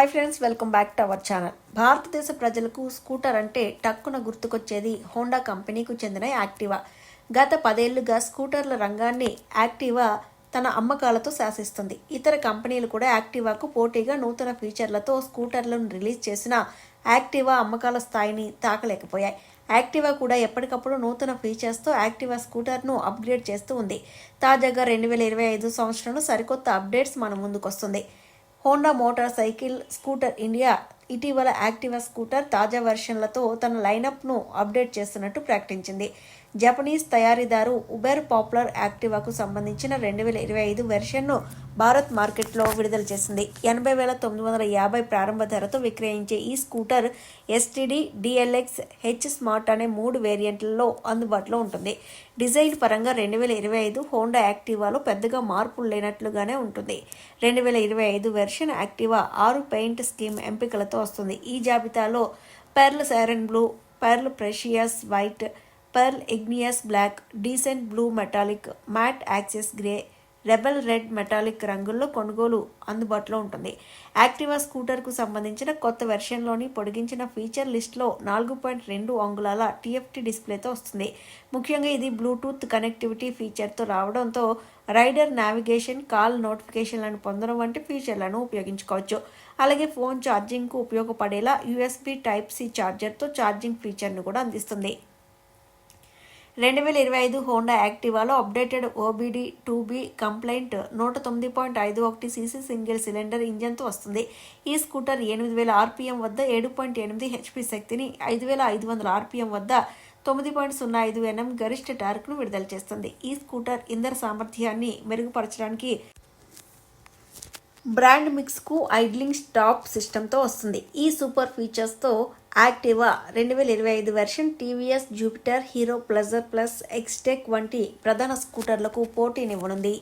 Hi friends welcome back to our channel భారతదేశ ప్రజలకు scooter అంటే టక్కున గుర్తుకొచ్చేది హోండా కంపెనీకు చెందిన యాక్టివా గత పదేళ్ళుగా స్కూటర్ల రంగాన్ని యాక్టివా తన అమ్మకాలతో శాసిస్తుంది. ఇతర కంపెనీలు కూడా యాక్టివాకు పోటీగా నూతన ఫీచర్లతో స్కూటర్లను రిలీజ్ చేసిన యాక్టివా అమ్మకాల స్థాయిని తాకలేకపోయాయి. యాక్టివా కూడా ఎప్పటికప్పుడు నూతన ఫీచర్స్తో యాక్టివా స్కూటర్ను అప్గ్రేడ్ చేస్తూ ఉంది. తాజాగా రెండు వేల ఇరవై ఐదు సంవత్సరంలో సరికొత్త అప్డేట్స్ మన ముందుకొస్తుంది. Honda motor cycle scooter India ఇటీవల యాక్టివా స్కూటర్ తాజా వెర్షన్లతో తన లైనప్ను అప్డేట్ చేస్తున్నట్టు ప్రకటించింది. జపనీస్ తయారీదారు ఉబెర్ పాపులర్ యాక్టివాకు సంబంధించిన రెండు వేల ఇరవై ఐదు వెర్షన్ను భారత్ మార్కెట్లో విడుదల చేసింది. ఎనభై వేల తొమ్మిది వందల యాభై ప్రారంభ ధరతో విక్రయించే ఈ scooter STD DLX H smart అనే మూడు వేరియంట్లలో అందుబాటులో ఉంటుంది. డిజైన్ పరంగా రెండు వేల ఇరవై ఐదు హోండా యాక్టివాలో పెద్దగా మార్పులు లేనట్లుగానే ఉంటుంది. రెండు వేల ఇరవై ఐదు వెర్షన్ యాక్టివా ఆరు పెయింట్ స్కీమ్ ఎంపికలతో వస్తుంది. ఈ జాబితాలో pearl siren blue pearl precious white pearl igneous black decent blue metallic matte axis grey rebel red metallic రంగుల్లో కొనుగోలు అందుబాటులో ఉంటుంది. యాక్టివా స్కూటర్కు సంబంధించిన కొత్త వెర్షన్లోని పొడిగించిన ఫీచర్ లిస్ట్లో నాలుగు పాయింట్ రెండు అంగుళాల టీఎఫ్టీ డిస్ప్లేతో వస్తుంది. ముఖ్యంగా ఇది బ్లూటూత్ కనెక్టివిటీ ఫీచర్తో రావడంతో రైడర్ నావిగేషన్ కాల్ నోటిఫికేషన్లను పొందడం వంటి ఫీచర్లను ఉపయోగించుకోవచ్చు. అలాగే ఫోన్ ఛార్జింగ్కు ఉపయోగపడేలా యూఎస్బీ టైప్ సి ఛార్జర్తో ఛార్జింగ్ ఫీచర్ను కూడా అందిస్తుంది. రెండు వేల ఇరవై ఐదు Honda యాక్టివాలో updated OBD two B compliant నూట తొమ్మిది పాయింట్ ఐదు ఒకటి సీసీ సింగిల్ సిలిండర్ ఇంజన్తో వస్తుంది. ఈ స్కూటర్ ఎనిమిది వేల ఆర్పీఎం వద్ద ఏడు పాయింట్ ఎనిమిది హెచ్పి శక్తిని ఐదు వేల ఐదు వందల ఆర్పీఎం వద్ద తొమ్మిది పాయింట్ సున్నా ఐదు ఎన్ఎం గరిష్ట టార్క్ను విడుదల చేస్తుంది. ఈ స్కూటర్ ఇంధన సామర్థ్యాన్ని మెరుగుపరచడానికి బ్రాండ్ మిక్స్కు ఐడ్లింగ్ స్టాప్ సిస్టంతో వస్తుంది. ఈ సూపర్ ఫీచర్స్తో యాక్టివా రెండు వేల ఇరవై ఐదు version TVS Jupiter Hero Pleasure plus Xtec వంటి ప్రధాన స్కూటర్లకు పోటీనివ్వనుంది.